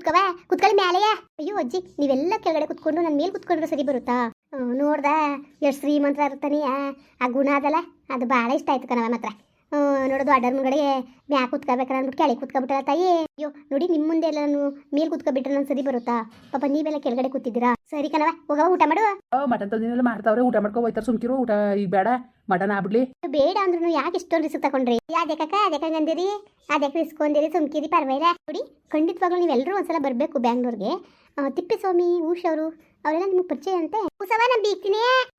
ಕುತ್ಕವ ಕುತ್ಕೊಳ್ಳಿ ಮ್ಯಾಲೆಯ. ಅಯ್ಯೋ ಅಜ್ಜಿ, ನೀವೆಲ್ಲ ಕೆಳಗಡೆ ಕುತ್ಕೊಂಡು ನನ್ನ ಮೇಲೆ ಕುತ್ಕೊಂಡ್ರೆ ಸರಿ ಬರುತ್ತಾ? ನೋಡ್ದ, ಎಷ್ಟು ಶ್ರೀಮಂತರ ಇರ್ತಾನೆ ಆ ಗುಣ ಅದಲ್ಲ, ಅದು ಭಾಳ ಇಷ್ಟ ಆಯ್ತು ಕಣವ ಮಾತ್ರ ನೋಡೋದು ಅಡ್ಡರ್ ಮುಂಗಡೆ ಮ್ಯಾ ಕುತ್ಕೋಬೇಕಾರ ಅಂದ್ಬಿಟ್ಟು ಕೆಳಗೆ ಕುತ್ಕೊಬಿಟ್ಟಲ್ಲ ತಾಯಿ. ಅಯ್ಯೋ, ನೋಡಿ ನಿಮ್ಮ ಮುಂದೆ ಎಲ್ಲ ನಾನು ಮೇಲೆ ಕುತ್ಕೊಬಿಟ್ರೆ ನಾನು ಸರಿ ಬರುತ್ತಾ? ಪಾಪ ನೀವೆಲ್ಲ ಕೆಳಗಡೆ ಕೂತಿದ್ದೀರಾ? ಸರಿ ಕಣವ ಹೋಗವ ಊಟ ಮಾಡು. ಮಟನ್ ತಂದಿನೆಲ್ಲ ಮಾಡ್ತಾವ್ರೆ ಊಟ ಮಾಡ್ಕೊ ಹೋಯ್ತಾರೆ ಸುಮ್ಕಿರು, ಊಟ ಈಗ ಬೇಡ. ಮಟನ್ ಆಗ್ಬಿಡ್ಲಿ. ಬೇಡ ಅಂದ್ರೂ ಯಾಕೆ ಇಷ್ಟೊಂದು ರಿಸ್ಕ್ ತಗೊಂಡ್ರಿ? ಯಾವ್ದಕ್ಕ ಅದಕ್ಕೆ ಅಂದಿರಿ? ಅದಕ್ಕೆ ಒಂದಿರಿ ಸುಮ್ಕಿರಿ ಪರವಾಗಿಲ್ಲ. ನೋಡಿ ಖಂಡಿತವಾಗ್ಲೂ ನೀವೆಲ್ಲರೂ ಒಂದ್ಸಲ ಬರಬೇಕು ಬ್ಯಾಂಗ್ಳೂರ್ಗೆ. ತಿಪ್ಪಿಸ್ವಾಮಿ ಉಷ್ ಅವರು ಅವರೆಲ್ಲ ನಿಮ್ಗೆ ಪರಿಚಯ ಅಂತೆ? ಉಸವ ನಾನು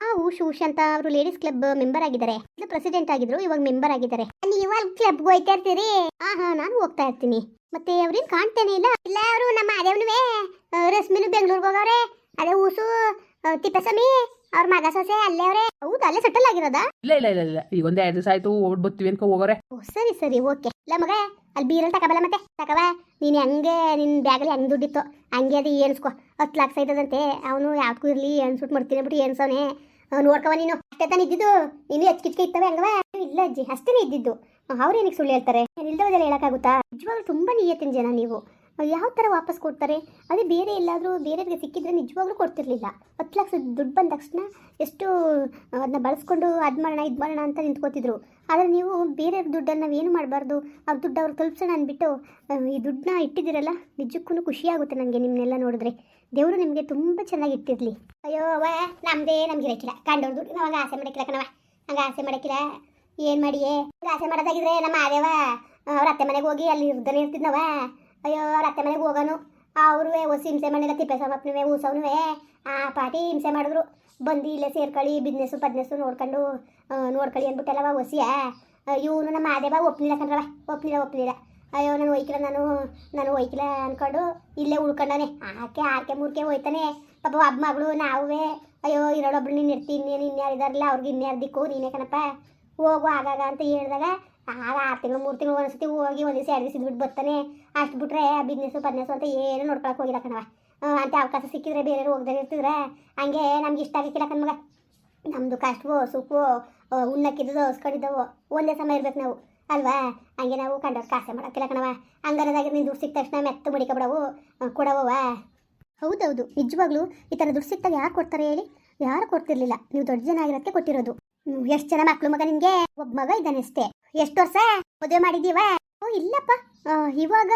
ಆ ಉಷ್ ಊಶ್ ಅಂತ ಅವರು ಲೇಡೀಸ್ ಕ್ಲಬ್ ಮೆಂಬರ್ ಆಗಿದ್ದಾರೆ. ಇದು ಪ್ರೆಸಿಡೆಂಟ್ ಆಗಿದ್ರು ಇವಾಗ ಮೆಂಬರ್ ಆಗಿದ್ದಾರೆ. ನೀವು ಕ್ಲಬ್ಗೆ ಹೋಯ್ತಾ ಇರ್ತೀರಿ? ಹಾ ಹಾ ನಾನು ಹೋಗ್ತಾ ಇರ್ತೀನಿ. ಮತ್ತೆ ಅವ್ರೇನ್ ಕಾಣ್ತೇನೆ ಇಲ್ಲ? ಇಲ್ಲ ಅವರು ನಮ್ಮ ಅದೇವನುವೆ ರಶ್ಮಿನು ಬೆಂಗಳೂರಿಗೆ ಹೋಗವ್ರೆ. ಅದೇ ಆ, ತಿಪ್ಪೇಸ್ವಾಮಿ ಅವ್ರ ಮಗ ಸೊಸೆ ಅಲ್ಲೇ ಅವ್ರೆ. ಹೌದು ಅಲ್ಲೇ ಸೆಟಲ್ ಆಗಿರೋದಾ? ಇಲ್ಲ ಇಲ್ಲ ಇಲ್ಲ ಇಲ್ಲ. ಈಗ ಒಂದೇ ಎರಡು ದಿವಸ ಆಯ್ತು ಓಡ್ ಬರ್ತೀವಿ ಅನ್ಕೊ ಹೋಗೋರೆ. ಓ ಸರಿ ಸರಿ ಓಕೆ. ಇಲ್ಲ ಮಗ ಅಲ್ಲಿ ಬೀರಲ್ಲಿ ತಕಬಲ್ಲ ಮತ್ತೆ. ತಕವಾ ನೀನು ಹಂಗೆ ನಿನ್ನ ಬ್ಯಾಗಲ್ಲಿ ಹೆಂಗೆ ದುಡ್ಡಿತ್ತು ಹಂಗೆ ಅದು ಏನ್ಸ್ಕೊ. ಹತ್ತು ಲಕ್ಷ ಆಯ್ತದಂತೆ ಅವನು ಯಾವ್ದಕ್ಕೂ ಇರಲಿ ಅನ್ಸ್ಬಿಟ್ಟು ಮಾಡ್ತೀನಿ ಬಿಟ್ಟು ಏನ್ಸವನೆ. ನೋಡ್ಕವ ನೀನು. ಅಷ್ಟೇ ತಾನೇ ಇದ್ದಿದ್ದು. ನೀನು ಹೆಚ್ಚಿಗೆ ಇತ್ತವೆ ಹಂಗವ? ಇಲ್ಲ ಅಜ್ಜಿ ಅಷ್ಟೇ ಇದ್ದಿದ್ದು. ಅವ್ರೇನಿಗೆ ಸುಳ್ಳು ಹೇಳ್ತಾರೆ? ಇಲ್ದವದೆಲ್ಲ ಹೇಳೋಕ್ಕಾಗುತ್ತಾ? ನಿಜವಾಗ್ಲೂ ತುಂಬಾ ನಿಯತ್ತಿನ ಜನ ನೀವು. ಯಾವ ಥರ ವಾಪಸ್ ಕೊಡ್ತಾರೆ? ಅದೇ ಬೇರೆ ಎಲ್ಲಾದರೂ ಬೇರೆಯವ್ರಿಗೆ ಸಿಕ್ಕಿದ್ರೆ ನಿಜವಾಗ್ಲೂ ಕೊಡ್ತಿರ್ಲಿಲ್ಲ. ಹತ್ತು ಲಕ್ಷ ದುಡ್ಡು ಬಂದ ತಕ್ಷಣ ಎಷ್ಟು ಅದನ್ನ ಬಳಸ್ಕೊಂಡು ಅದು ಮಾಡೋಣ, ಇದು ಮಾಡೋಣ ಅಂತ ನಿಂತ್ಕೋತಿದ್ರು. ಆದರೆ ನೀವು ಬೇರೆ ದುಡ್ಡನ್ನು ನಾವೇನು ಮಾಡಬಾರ್ದು? ಆ ದುಡ್ಡು ಅವ್ರು ತಲುಪಿಸೋಣ ಅಂದ್ಬಿಟ್ಟು ಈ ದುಡ್ಡನ್ನ ಇಟ್ಟಿದ್ದೀರಲ್ಲ ನಿಜಕ್ಕೂ ಖುಷಿಯಾಗುತ್ತೆ ನನಗೆ ನಿಮ್ಮನ್ನೆಲ್ಲ ನೋಡಿದ್ರೆ. ದೇವರು ನಿಮಗೆ ತುಂಬ ಚೆನ್ನಾಗಿ ಇಟ್ಟಿರಲಿ. ಅಯ್ಯೋ ಅವ ನಮ್ಮದೇ ನಮ್ಗೆ ಇರಕ್ಕಿಲ್ಲ ಕಂಡವ್ರ ದುಡ್ಡು ನಾವು ಹಂಗೆ ಆಸೆ ಮಾಡಕ್ಕಿಲ್ಲ ಕಣವ ಹಂಗೆ ಆಸೆ ಮಾಡಕ್ಕಿಲ್ಲ. ಏನು ಮಾಡಿಯೇ? ಆಸೆ ಮಾಡೋದಾಗಿದ್ರೆ ನಮ್ಮ ಆದೇವ ಅವ್ರ ಅತ್ತೆ ಮನೆಗೆ ಹೋಗಿ ಅಲ್ಲಿ ಇರ್ದನೇ ಇರ್ತಿದ್ನವ ಅಯ್ಯೋ ಅತ್ತೆ ಮನೆಗೆ ಹೋಗೋನು. ಅವರು ಹೊಸ ಹಿಂಸೆ ಮಾಡಿಲ್ಲ ತಿಪ್ಪೇಸಮ್ಮಪ್ಪನವೇ ಊಸವನುವೆ. ಆ ಪಾಟಿ ಹಿಂಸೆ ಮಾಡಿದ್ರು. ಬಂದು ಇಲ್ಲೇ ಸೇರ್ಕೊಳ್ಳಿ ಬಿಸ್ನೆಸ್ಸು ಪದ್ನೆಸ್ಸು ನೋಡ್ಕೊಂಡು ನೋಡ್ಕೊಳ್ಳಿ ಅಂದ್ಬಿಟ್ಟೆಲ್ಲವ ಹೊಸಿಯ ಇವನು ನಮ್ಮ ಆದೇವ ಒಪ್ನಿಲ್ಲ ಕಣ್ರವ, ಒಪ್ನಿಲ್ಲ ಒಪ್ನಿಲ್ಲ. ಅಯ್ಯೋ, ನಾನು ಒಯ್ಕಿಲ್ಲ ನಾನು ನಾನು ಒಯ್ಕಿಲ್ಲ ಅನ್ಕೊಂಡು ಇಲ್ಲೇ ಉಳ್ಕೊಂಡಾನೆ ಆಕೆ ಆಕೆ ಮೂರ್ಕೆ ಹೋಯ್ತಾನೆ. ಪಾಪ ಒಬ್ಬ ಮಗಳು ನಾವೇ ಅಯ್ಯೋ, ಇರೋಳೊಬ್ಳು ನೀನು ಇರ್ತೀನಿ ಇನ್ನೇನು ಇನ್ಯಾರು ಇದಾರಲ್ಲ ಅವ್ರಿಗೆ ಇನ್ಯಾರು ದಿಕ್ಕು, ನೀನೇ ಕಣಪ್ಪ. ಹೋಗು, ಆಗಾಗ ಅಂತ ಹೇಳಿದಾಗ ಆಗ ಆರು ತಿಂಗಳು, ಮೂರು ತಿಂಗಳು ಒಂದ್ಸತಿ ಹೋಗಿ ಒಂದು ಎರಡು ದಿವಸ ಬಿಟ್ಟು ಬರ್ತಾನೆ. ಅಷ್ಟು ಬಿಟ್ರೆ ಬಿಸ್ನೆಸ್ ಪದ್ನೆಸ್ಸು ಅಂತ ಏನು ನೋಡ್ಕೊಳಕ್ ಹೋಗಿಲ್ಲ ಕಣವ ಅಂತ ಅವಕಾಶ ಸಿಕ್ಕಿದ್ರೆ ಬೇರೆ ಹೋಗ್ದಾಗ ಇರ್ತಿದ್ರೆ ಹಂಗೆ ನಮ್ಗೆ ಇಷ್ಟ ಆಗಿಕ್ಕಿಲ್ಲ ಕಣ್ಮಗ ನಮ್ಮದು ಕಷ್ಟವೋ, ಸುಖವೋ ಉಣ್ಣಕ್ಕಿದ್ದೋ ಹೊಸ್ಕೊಂಡಿದ್ದವೋ, ಒಂದೇ ಸಮಯ ಇರ್ಬೇಕು ನಾವು. ಅಲ್ವಾ? ಹಂಗೆ ನಾವು ಕಂಡವ್ರು ಕಾಸೆ ಮಾಡೋಕ್ಕಿಲ್ಲ ಕಣವ ಹಂಗಾರದಾಗ ನೀನು ದುಡ್ಡು ಸಿಕ್ಕ ತಕ್ಷಣ ಮೆತ್ತ ಮಡಿಕೊಬಿಡವು ಕೊಡವವ ಹೌದೌದು, ನಿಜವಾಗ್ಲೂ ಈ ಥರ ದುಡ್ಡು ಸಿಕ್ತಾಗ ಯಾರು ಕೊಡ್ತಾರೆ ಹೇಳಿ? ಯಾರು ಕೊಡ್ತಿರ್ಲಿಲ್ಲ. ನೀವು ದೊಡ್ಡ ಜನ ಆಗಿರೋದಕ್ಕೆ ಕೊಟ್ಟಿರೋದು. ಎಷ್ಟು ಜನ ಮಕ್ಕಳು ಮಗ ನಿಮಗೆ ಒಬ್ಬ ಮಗ ಇದ್ದಾನೆ ಅಷ್ಟೇ. ಎಷ್ಟು ವರ್ಷ? ಮದುವೆ ಮಾಡಿದೀವ ಓ ಇಲ್ಲಪ್ಪ. ಆ, ಇವಾಗ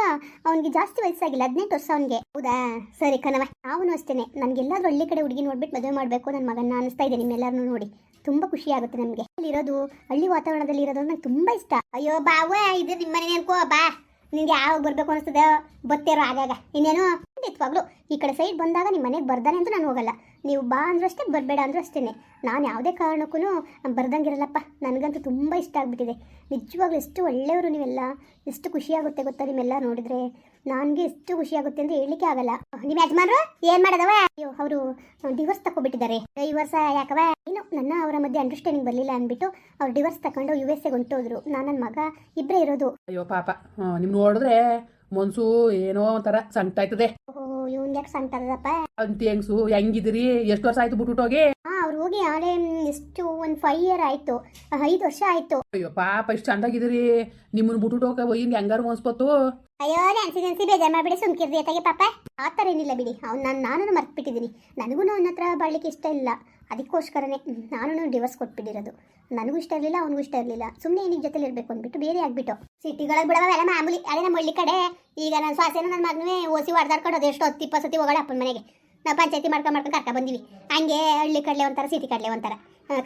ಅವನಿಗೆ ಜಾಸ್ತಿ ವಯಸ್ಸಾಗಿಲ್ಲ ಹದಿನೆಂಟು ವರ್ಷ ಅವನಿಗೆ. ಹೌದಾ? ಸರಿ ಕಣವ ಅವನು ಅಷ್ಟೇನೆ. ನನಗೆಲ್ಲಾದ್ರೂ ಹಳ್ಳಿ ಕಡೆ ಹುಡುಗಿ ನೋಡ್ಬಿಟ್ಟು ಮದುವೆ ಮಾಡಬೇಕು ನನ್ನ ಮಗನ ಅನಿಸ್ತಾ ಇದೆ ನಿಮ್ಮೆಲ್ಲರನ್ನೂ ನೋಡಿ. ತುಂಬಾ ಖುಷಿ ಆಗುತ್ತೆ ನಮಗೆ. ಇರೋದು ಹಳ್ಳಿ ವಾತಾವರಣದಲ್ಲಿ ಇರೋದು ನಂಗೆ ತುಂಬಾ ಇಷ್ಟ. ಅಯ್ಯೋ ಬಾವ ಇದು ನಿಮ್ಮ ಮನೆ ಅನ್ಕೋ ಬಾ. ನಿನ್ಗೆ ಯಾವಾಗ ಬರಬೇಕು ಅನಿಸ್ತದೆ? ಬತ್ತೇರೋ ಆಗಾಗ ಇನ್ನೇನು? ಖಂಡಿತವಾಗ್ಲು ಈ ಕಡೆ ಸೈಡ್ ಬಂದಾಗ ನಿಮ್ಮ ಮನೆಗೆ ಬರ್ದಾನೆ ಅಂತ ನಾನು ಹೋಗಲ್ಲ. ನೀವು ಬಾ ಅಂದ್ರೂ ಅಷ್ಟೇ, ಬರಬೇಡ ಅಂದ್ರೂ ಅಷ್ಟೇ ನಾನು ಯಾವುದೇ ಕಾರಣಕ್ಕೂ ಬರ್ದಂಗಿರಲ್ಲಪ್ಪ. ನನಗಂತೂ ತುಂಬ ಇಷ್ಟ ಆಗ್ಬಿಟ್ಟಿದೆ. ನಿಜವಾಗ್ಲೂ ಎಷ್ಟು ಒಳ್ಳೆಯವರು ನೀವೆಲ್ಲ. ಎಷ್ಟು ಖುಷಿಯಾಗುತ್ತೆ ಗೊತ್ತಾ ನಿಮ್ಮೆಲ್ಲ ನೋಡಿದ್ರೆ? ನನಗೆ ಎಷ್ಟು ಖುಷಿಯಾಗುತ್ತೆ ಅಂತ ಹೇಳಲಿಕ್ಕೆ ಆಗಲ್ಲ. ನಿಮ್ಮ ಯಜಮಾನ್ರು ಏನು ಮಾಡೋದವ? ಅಯ್ಯೋ, ಅವರು ಡಿವೋರ್ಸ್ ತಗೊಬಿಟ್ಟಿದ್ದಾರೆ ಡಿವೋರ್ಸ್ ಯಾಕವ ಏನು ನನ್ನ ಅವರ ಮಧ್ಯೆ ಅಂಡರ್ಸ್ಟ್ಯಾಂಡಿಂಗ್ ಬರಲಿಲ್ಲ ಅಂದ್ಬಿಟ್ಟು ಅವ್ರು ಡಿವೋರ್ಸ್ ತಗೊಂಡು ಯು ಎಸ್ ಎಗೆ ಹೊಂಟೋದ್ರು. ನಾನು ನನ್ನ ಮಗ ಇಬ್ಬರೇ ಇರೋದು. ಅಯ್ಯೋ, ಪಾಪ. ನಿಮ್ ನೋಡಿದ್ರೆ ಮನ್ಸು ಏನೋ ಒಂಥರ ಸಂಕಟ ಆಯ್ತದೆ ಓಹೋ ಇವ್ನ್ ಯಾಕೆ ಸಂತದಪ್ಪ ಅಂತ ಹೆಂಗ್ಸು ಹೆಂಗಿದಿರಿ? ಎಷ್ಟು ವರ್ಷ ಆಯ್ತು ಬಿಟ್ಬಿಟ್ಟು ಹೋಗಿ? ಹಾ ಅವ್ರು ಹೋಗಿ ಆಳೆ ಎಷ್ಟು ಒಂದು ಫೈವ್ ಇಯರ್ ಆಯ್ತು. ಐದು ವರ್ಷ ಆಯ್ತು. ಅಯ್ಯೋ ಪಾಪ ಇಷ್ಟು ಚಂದಾಗಿದ್ರಿ ನಿಮ್ಮನ್ನ ಬಿಟ್ಬಿಟ್ಟು ಹೋಗ ಹಿಂಗೆ ಹೆಂಗಾರು ಅನ್ಸ್ಬತ್ತು ಅಯ್ಯೋ ನೆನ್ಸಿ ನೆನ್ಸಿ ಬೇಜಾರ್ ಮಾಡ್ಬಿಡಿ ಅತ್ತಾಗೆ ಪಾಪ. ಆ ಥರ ಏನಿಲ್ಲ ಬಿಡಿ. ಅವ್ನು ನಾನು ನಾನು ಮರ್ತ್ಬಿಟ್ಟಿದ್ದೀನಿ. ನನಗೂ ಅವನ ಹತ್ರ ಬಾಳ್ಲಿಕ್ಕೆ ಇಷ್ಟ ಇಲ್ಲ. ಅದಕ್ಕೋಸ್ಕರನೇ ನಾನು ಡಿವರ್ಸ್ ಕೊಟ್ಬಿಟ್ಟಿರೋದು. ನನಗೂ ಇಷ್ಟ ಇರಲಿಲ್ಲ, ಅವನಿಗೂ ಇಷ್ಟ ಇರಲಿಲ್ಲ. ಸುಮ್ಮನೆ ನಿನ್ನ ಜೊತೆಲಿ ಇರಬೇಕು ಅಂದ್ಬಿಟ್ಟು ಬೇರೆ ಆಗಿಬಿಟ್ಟು. ಸಿಟಿಗಳಿಗೆ ಬಿಡವ, ಎಲ್ಲ ಮಾಮೂಲಿ, ಅದೇ ನಮ್ಮ ಹಳ್ಳಿ ಕಡೆ. ಈಗ ನನ್ನ ಸ್ವಾಸೇನ ನನ್ನ ಮಗನೇ ಓಸಿ ಹೊಡೆದಾಡ್ಕೊಂಡು ಎಷ್ಟು ಹತ್ತು, ಇಪ್ಪತ್ತು ಸತಿ ಹೋಗೋಣ ಅಪ್ಪನ ಮನೆಗೆ. ನಾವು ಪಂಚಾಯತಿ ಮಾಡ್ಕೊಂಡು ಮಾಡ್ಕೊಂಡು ಕರ್ಕ ಬಂದಿವಿ. ಹಂಗೆ ಹಳ್ಳಿ ಕಡಲೆ ಒಂಥರ ಸಿಟಿ ಕಡಲೆ ಒಂಥರ.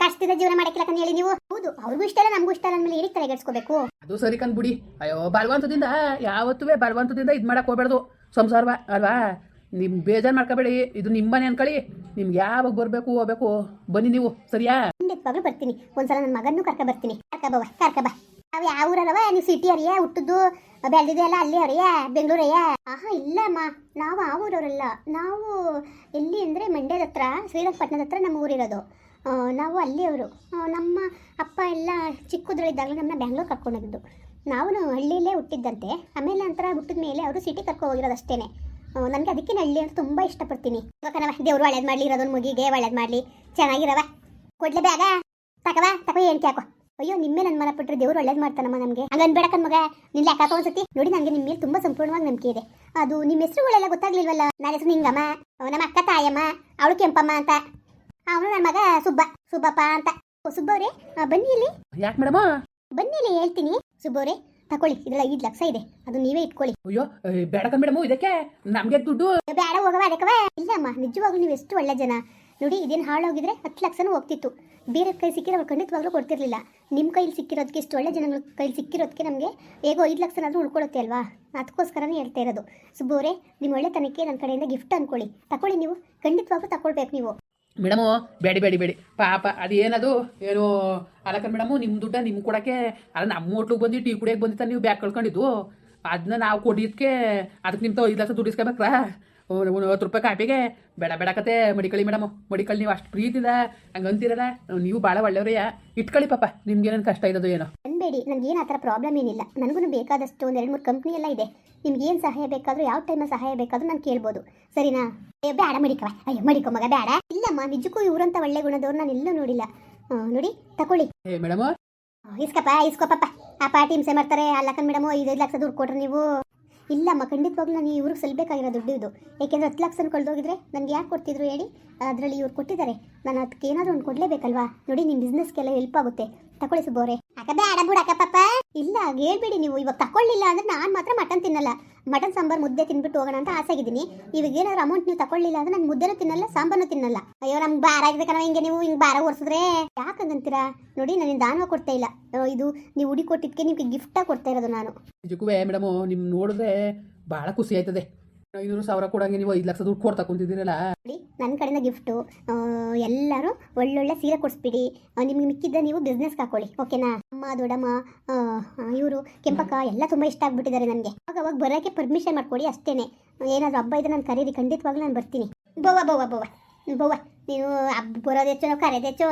ಕಷ್ಟದ ಜೀವನ ಮಾಡಕ್ಕಿಲ್ಲ ಹೇಳಿ ನೀವು. ಹೌದು, ಅವ್ರಿಗೂ ಇಷ್ಟ ಇಲ್ಲ, ನಮಗೂ ಇಷ್ಟ ಇಲ್ಲ ಅಂದ್ಮೇಲೆ ಹೇಳಿ ತಲೆಗೆಡ್ಸ್ಕೋಬೇಕು ಅದು ಸರಿ ಕಂದ್ಬಿಡಿ ಅಯ್ಯೋ, ಬಲವಂತದಿಂದ, ಯಾವತ್ತೂ ಬಲವಂತದಿಂದ ಇದು ಮಾಡಕ್ಕೆ ಹೋಗ್ಬಾರ್ದು. ಸಂಸಾರವ ಅಲ್ವಾ? ನಿಮ್ ಬೇಜಾರು ಮಾಡ್ಕೋಬೇಡಿ. ಇದು ನಿಮ್ಮ ಮನೆ ಅನ್ಕೊಳ್ಳಿ. ನಿಮ್ಗೆ ಯಾವಾಗ ಬರಬೇಕು, ಹೋಗ್ಬೇಕು, ಬನ್ನಿ ನೀವು. ಸರಿಯಾ? ಖಂಡಿತವಾಗ್ಲೂ ಬರ್ತೀನಿ. ಒಂದ್ಸಲ ನನ್ನ ಮಗನ್ನೂ ಕರ್ಕೊ ಬರ್ತೀನಿ. ಕರ್ಕ ಬವ ಕರ್ಕ ಬಾ. ನಾವು ಯಾವ ಊರಲ್ಲವ? ನೀವು ಸಿಟಿ ಅರಿಯ ಹುಟ್ಟದ್ದು ಬೆಳೆದಿದೆ ಅಲ್ಲ ಅಲ್ಲಿ ಅರಿಯ ಬೆಂಗಳೂರಯ್ಯ? ಆಹಾ, ಇಲ್ಲಮ್ಮ. ನಾವು ಆ ಊರವರಲ್ಲ. ನಾವು ಎಲ್ಲಿ ಅಂದರೆ ಮಂಡ್ಯದ ಹತ್ರ ಶ್ರೀರಂಗಪಟ್ಟಣದ ಹತ್ರ ನಮ್ಮ ಊರಿರೋದು. ನಾವು ಅಲ್ಲಿಯವರು. ನಮ್ಮ ಅಪ್ಪ ಎಲ್ಲ ಚಿಕ್ಕದ್ರಲ್ಲಿದ್ದಾಗಲೂ ನಮ್ಮನ್ನ ಬ್ಯಾಂಗ್ಳೂರ್ ಕರ್ಕೊಂಡೋಗಿದ್ದು ನಾವು ಹಳ್ಳಿಯಲ್ಲೇ ಹುಟ್ಟಿದ್ದಂತೆ. ಆಮೇಲೆ ನಂತರ ಹುಟ್ಟಿದ ಮೇಲೆ ಅವರು ಸಿಟಿ ಕರ್ಕೊಂಡು ಹೋಗಿರೋದು ಅಷ್ಟೇನೆ. ನನಗೆ ಅದಕ್ಕೆ ಹಳ್ಳಿ ಅಂತ ತುಂಬ ಇಷ್ಟಪಡ್ತೀನಿ. ಕಣವ ದೇವ್ರು ಒಳ್ಳೇದು ಮಾಡಲಿ ಇರೋದೊಂದು ಮುಗಿಗೆ ಒಳ್ಳೇದು ಮಾಡಲಿ. ಚೆನ್ನಾಗಿರವ ಕೊಡ್ಲೇ ಬೇಗ ತಕವ ತಕೋ ಏನ್ಕೆ ಹಾಕೋ. ಅಯ್ಯೋ ನಿಮ್ಮೇ ನನ್ನ ಮನ ಪಟ್ಟರೆ ದೇವ್ರು ಒಳ್ಳೇದು ಮಾಡ್ತಾನಮ್ಮ ನಮಗೆ. ಹಂಗನ್ಬೇಡ ಮಗ. ನಿನ್ ಹಾಕೋ ಒಂದ್ಸತಿ ನೋಡಿ ನನಗೆ ನಿಮ್ಮ ಮೇಲೆ ತುಂಬ ಸಂಪೂರ್ಣವಾಗಿ ನಂಬಿಕೆ ಇದೆ. ಅದು ನಿಮ್ಮ ಹೆಸರುಗಳೆಲ್ಲ ಗೊತ್ತಾಗ್ಲಿಲ್ವಲ್ಲ? ನನ್ನ ಹೆಸರು ನಿಂಗಮ್ಮ ನಮ್ಮ ಅಕ್ಕ ತಾಯಮ್ಮ ಅವಳು ಕೆಂಪಮ್ಮ ಅಂತ. ಅವನು ನನ್ನ ಮಗ ಸುಬ್ಬ ಸುಬ್ಬಪ್ಪ ಅಂತ. ಸುಬ್ಬವ್ರೆ ಬನ್ನಿ ಇಲ್ಲಿ. ಯಾಕೆ ಮೇಡಮ್? ಬನ್ನಿ ಇಲ್ಲಿ ಹೇಳ್ತೀನಿ. ಸುಬ್ಬವ್ರೆ ತಕೊಳ್ಳಿ ಇದ್ರಲ್ಲಿ ಐದು ಲಕ್ಷ ಇದೆ ಅದು ನೀವೇ ಇಟ್ಕೊಳ್ಳಿ. ಅಯ್ಯೋ ಬೇಡ ಮೇಡಮ್ ಇದಕ್ಕೆ ನಮಗೆ ದುಡ್ಡು. ಬೇಡ ಹೋಗವ ಅದಕ್ಕವ ಇಲ್ಲಮ್ಮ ನಿಜವಾಗ್ಲೂ ನೀವು ಎಷ್ಟು ಒಳ್ಳೆ ಜನ. ನೋಡಿ ಇದೇನು ಹಾಳಾಗಿದ್ರೆ ಹತ್ತು ಲಕ್ಷನೂ ಹೋಗ್ತಿತ್ತು. ಬೇರೆ ಕೈ ಸಿಕ್ಕಿರೋ ಖಂಡಿತವಾಗ್ಲೂ ಕೊಡ್ತಿರ್ಲಿಲ್ಲ. ನಿಮ್ಮ ಕೈಲಿ ಸಿಕ್ಕಿರೋದಕ್ಕೆ ಇಷ್ಟು ಒಳ್ಳೆ ಜನಗಳ ಕೈಲಿ ಸಿಕ್ಕಿರೋದಕ್ಕೆ ನಮಗೆ ಹೇಗೋ ಐದು ಲಕ್ಷನಾದರೂ ಉಳ್ಕೊಳ್ಳುತ್ತೆ ಅಲ್ವಾ? ಅದಕ್ಕೋಸ್ಕರನೇ ಹೇಳ್ತಾ ಇರೋದು. ಸುಬ್ಬವ್ರೆ ನಿಮ್ಮ ಒಳ್ಳೆತನಕ್ಕೆ ನನ್ನ ಕಡೆಯಿಂದ ಗಿಫ್ಟ್ ಅನ್ಕೊಳ್ಳಿ. ತಕೊಳ್ಳಿ ನೀವು ಖಂಡಿತವಾಗ್ಲೂ ತಗೊಳ್ಬೇಕು ನೀವು. ಮೇಡಮು, ಬೇಡಿ ಬೇಡಿ ಬೇಡಿ. ಪಾಪ ಅದು ಏನದು ಏನು ಅಲ್ಲಕ್ಕ ಮೇಡಮು ನಿಮ್ಮ ದುಡ್ಡ ನಿಮ್ಗೆ ಕೊಡೋಕ್ಕೆ, ಅಲ್ಲ, ನಮ್ಮ ಹೋಟ್ಲಿಗೆ ಬಂದು, ಟೀ ಕುಡಿಯೋಕೆ ಬಂದಿತ್ತ ನೀವು ಬ್ಯಾಗ್ ಕಳ್ಕೊಂಡಿದ್ದು. ಅದನ್ನ ನಾವು ಕೊಡಿದ್ಕೆ ಅದಕ್ಕೆ ನಿಮ್ಮ ಐದು ಲಕ್ಷ ದುಡ್ಡು ಇಸ್ಕೊಬೇಕ್ರಾ? ಹತ್ತು ರೂಪಾಯಿ ಕಾಪಿಗೆ. ಬೇಡ ಬೇಡ ಕತೆ. ಮಡಿಕಳಿ ಮೇಡಮ್ ಮಡಿಕಳಿ ನೀವು ಅಷ್ಟು ಪ್ರೀತಿದ ಹಂಗೆ ಅಂತೀರಲ್ಲ. ನೀವು ಭಾಳ ಒಳ್ಳೆಯವ್ರೆಯಾ ಇಟ್ಕೊಳ್ಳಿ ಪಾಪ ನಿಮ್ಗೇನೇನು ಕಷ್ಟ ಇರೋದು ಏನೋ. ಅನ್ಬೇಡಿ ನನಗೇನು ಆ ಥರ ಪ್ರಾಬ್ಲಮ್ ಏನಿಲ್ಲ. ನನಗೂ ಬೇಕಾದಷ್ಟು ಒಂದು ಎರಡು ಮೂರು ಕಂಪ್ನಿ ಎಲ್ಲ ಇದೆ. ನಿಮ್ಗೆ ಏನು ಸಹಾಯ ಬೇಕಾದರೂ ಯಾವ ಟೈಮಲ್ಲಿ ಸಹಾಯ ಬೇಕಾದರೂ ನಾನು ಕೇಳ್ಬೋದು. ಸರಿನಾ? ಬೇಡ ಮಡಿಕವ ಅಯ್ಯೋ ಮಡಿಕೊ ಮಗ ಬೇಡ. ಇಲ್ಲಮ್ಮ ನಿಜಕ್ಕೂ ಇವರಂತ ಒಳ್ಳೆ ಗುಣದವ್ರು ನಾನು ಎಲ್ಲೂ ನೋಡಿಲ್ಲ. ನೋಡಿ ತಕೊಳ್ಳಿ. ಏ ಮೇಡಮ್. ಇಸ್ಕಪ್ಪ ಇಸ್ಕೊಪ್ಪ ಆ ಪಾರ್ಟಿ ಹಿಂಸೆ ಮಾಡ್ತಾರೆ ಅಲ್ಲಕ್ಕನ್ ಮೇಡಮ್ ಐದೈದು ಲಕ್ಷ ದುಡ್ಡು ಕೊಡ್ರಿ ನೀವು. ಇಲ್ಲಮ್ಮ, ಖಂಡಿತವಾಗ್ಲೂ ನಾನು ಇವ್ರಿಗೆ ಸಲ್ಬೇಕಾಗಿರೋ ದುಡ್ಡು ಇದು. ಏಕೆಂದ್ರೆ ಹತ್ತು ಲಕ್ಷ ಕಳೆದೋಗಿದ್ರೆ ನನಗೆ ಯಾಕೆ ಕೊಡ್ತಿದ್ರು ಹೇಳಿ? ಅದರಲ್ಲಿ ಇವ್ರು ಕೊಟ್ಟಿದ್ದಾರೆ. ನಾನು ಅದಕ್ಕೆ ಏನಾದರೂ ಒಂದು ಕೊಡಲೇಬೇಕಲ್ವಾ? ನೋಡಿ ನಿಮ್ಮ ಬಿಸ್ನೆಸ್ಗೆಲ್ಲ ಹೆಲ್ಪ್ ಆಗುತ್ತೆ. ತಕೊಳ್ಳಿ ಸುಬ್ಬವ್ರೆ. ಅಕ್ಕ ಬೇಡ ಬಿಡಕ್ಕ ಪಾಪ. ಇಲ್ಲ ಹೇಳ್ಬೇಡಿ ನೀವು. ಇವಾಗ ತಕೊಳ್ಳಿಲ್ಲ ಅಂದ್ರೆ ನಾನು ಮಾತ್ರ ಮಟನ್ ತಿನ್ನಲ್ಲ. ಮಟನ್ ಸಾಂಬಾರ್ ಮುದ್ದೆ ತಿನ್ಬಿಟ್ಟು ಹೋಗೋಣ ಅಂತ ಆಸೆ ಆಗಿದ್ದೀನಿ ಇವಾಗ ಏನಾದ್ರು ಅಮೌಂಟ್ ನೀವು ತಕೊಳ್ಳಿಲ್ಲ ಅಂದ್ರೆ ನಾನು ಮುದ್ದೆನೂ ತಿನ್ನಲ್ಲ ಸಾಂಬಾರ್ನು ತಿನ್ನಲ್ಲ. ಅಯ್ಯೋ ನಮ್ಗೆ ಭಾರ ಆಗಿದೆ ಹಿಂಗೆ ನೀವು ಹಿಂಗೆ ಭಾರ ಓಡಿಸಿದ್ರೆ. ಯಾಕಂಗಂತೀರಾ ನೋಡಿ ನನಗೆ ದಾನವ ಕೊಡ್ತಾ ಇಲ್ಲ. ಇದು ನೀವು ಹುಡಿ ಕೊಟ್ಟಿದ್ದಕ್ಕೆ ನಿಮಗೆ ಗಿಫ್ಟಾಗಿ ಕೊಡ್ತಾ ಇರೋದು ನಾನು. ನಿಜಕ್ಕೂ ಮೇಡಮು ನಿಮ್ಮ ನೋಡಿದ್ರೆ ಭಾಳ ಖುಷಿ ಆಯ್ತದೆ. ಐನೂರು ಸಾವಿರ ಕೊಡಂಗೆ ನೀವು ಐದು ಲಕ್ಷ ದುಡ್ಡು ಕೊಡ್ತಾ ಕುಂತಿದ್ದೀರಲ್ಲ. ನನ್ನ ಕಡೆಯಿಂದ ಗಿಫ್ಟು ಎಲ್ಲರೂ ಒಳ್ಳೊಳ್ಳೆ ಸೀರೆ ಕೊಡಿಸ್ಬಿಡಿ. ನಿಮಗೆ ಮಿಕ್ಕಿದ್ದ ನೀವು ಬಿಸ್ನೆಸ್ ಹಾಕೊಳ್ಳಿ ಓಕೆನಾ ಅಮ್ಮ, ದೊಡ್ಡಮ್ಮ ಇವರು, ಕೆಂಪಕ್ಕ, ಎಲ್ಲ ತುಂಬ ಇಷ್ಟ ಆಗ್ಬಿಟ್ಟಿದ್ದಾರೆ ನನಗೆ. ಅವಾಗ ಅವಾಗ ಬರೋಕ್ಕೆ ಪರ್ಮಿಷನ್ ಮಾಡ್ಕೊಡಿ ಅಷ್ಟೇನೆ. ಏನಾದರೂ ಹಬ್ಬ ಇದ್ರೆ ನಾನು ಕರೀರಿ ಖಂಡಿತವಾಗ್ಲೂ ನಾನು ಬರ್ತೀನಿ. ಬೋವ ಬೋವ ಬವ್ವ ಬೋವ ನೀನು ಹಬ್ಬ ಬರೋದು ಹೆಚ್ಚು, ನಾವು ಕರೆಯೋದು ಹೆಚ್ಚು.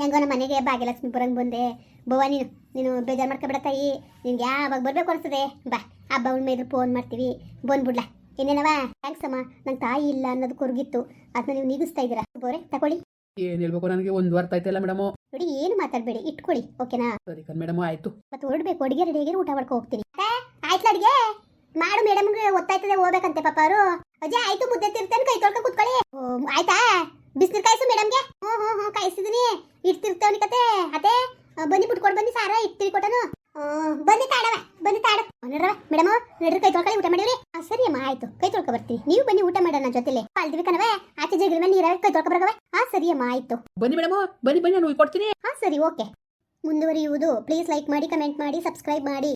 ಹೆಂಗೋ ನಮ್ಮ ಮನೆಗೆ ಭಾಗ್ಯಲಕ್ಷ್ಮಿ ಬರಂಗೆ ಬಂದೆ. ಬವ್ವ, ನೀನು ನೀನು ಬೇಜಾರು ಮಾಡ್ಕೊಬೇಡ ತಾಯಿ. ನಿನ್ಗೆ ಯಾವಾಗ ಬರಬೇಕು ಅನಿಸ್ತದೆ. ಬಾ, ಹಬ್ಬ ಉಣ್ಮೆ ಇದ್ರೆ ಫೋನ್ ಮಾಡ್ತೀವಿ. ಬಂದ್ಬಿಡ್ಲಾ? ಇನ್ನೇನವ ಥ್ಯಾಂಕ್ಸ್ ಅಮ್ಮ. ನಂಗೆ ತಾಯಿ ಇಲ್ಲ ಅನ್ನೋದು ಕೊರಗಿತ್ತು. ಅದನ್ನ ನೀವು ನೀಗಿಸ್ತಾ ಇದ್ದೀರಾ? ಬೋರೆ ತಗೊಳ್ಳಿ. ಏನ್ ಹೇಳ್ಬೇಕು? ನನಗೆ ಒಂದು ವಾರ ಆಯ್ತಲ್ಲ ಮೇಡಮ್. ನೋಡಿ ಏನು ಮಾತಾಡ್ಬೇಡಿ. ಇಟ್ಕೊಳ್ಳಿ ಓಕೆನಾ? ಸರಿ ಕಣ್ ಮೇಡಮ್ ಆಯ್ತು. ಮತ್ತೆ ಹೊರಡ್ಬೇಕು. ಅಡಿಗೆ ರೆಡಿ ಆಗಿ ಊಟ ಮಾಡ್ಕೊ ಹೋಗ್ತೀನಿ. ಆಯ್ತು ಅಡಿಗೆ? ಮಾಡು ಮೇಡಮ್ಗೆ ಒತ್ತಾಯ್ತದೆ ಹೋಗ್ಬೇಕಂತೆ ಪಾಪ ಅವರು. ಅಜ್ಜ ಆಯ್ತು ಮುದ್ದೆ ತಿರ್ತೇನೆ ಕೈ ತೊಳ್ಕ ಕುತ್ಕೊಳ್ಳಿ. ಆಯ್ತಾ? ಬಿಸಿನೀರು ಕಾಯಿಸು ಮೇಡಮ್ಗೆ ಹ್ಞೂ ಹ್ಞೂ ಹ್ಞೂ ಕಾಯಿಸಿದೀನಿ ಇಡ್ತಿರ್ತೇವನಿ ಕತೆ ಅದೇ ಆ, ಬನ್ನಿ ಬಿಟ್ಕೊಡ್ ಬನ್ನಿ ಸಾರ ಇಡ್ತೀರಿ ಕೊಟ್ಟನು ಆ, ಬನ್ನಿ ತಾಡವ ಬನ್ನಿ ತಾಡ ನಡ್ರವ ಮೇಡಮ್ ನಡ್ರಿ ಕೈ ತೊಳ್ಕೊಳ್ಳಿ ಊಟ ಮಾಡಿರಿ ಆ, ಸರಿ ಅಮ್ಮ ಆಯ್ತು ಕೈ ತೊಳ್ಕೊ ಬರ್ತೀನಿ ನೀವು ಬನ್ನಿ ಊಟ ಮಾಡೋಣ ಜೊತೆಲೆ ಅಲ್ದಿವಿ ಕಣವೆ ಆಚೆ ಜಗಳ ಮೇಲೆ ನೀರಾಗ ಕೈ ತೊಳ್ಕೊ ಬರಗವೆ ಹಾ ಸರಿ ಅಮ್ಮ ಆಯ್ತು. ಬನ್ನಿ ಮೇಡಮು ಬನ್ನಿ ಬನ್ನಿ ನಾನು ಕೊಡ್ತೀನಿ. ಹಾ ಸರಿ ಓಕೆ. ಮುಂದುವರಿಯುವುದು. ಪ್ಲೀಸ್ ಲೈಕ್ ಮಾಡಿ ಕಮೆಂಟ್ ಮಾಡಿ ಸಬ್ಸ್ಕ್ರೈಬ್ ಮಾಡಿ.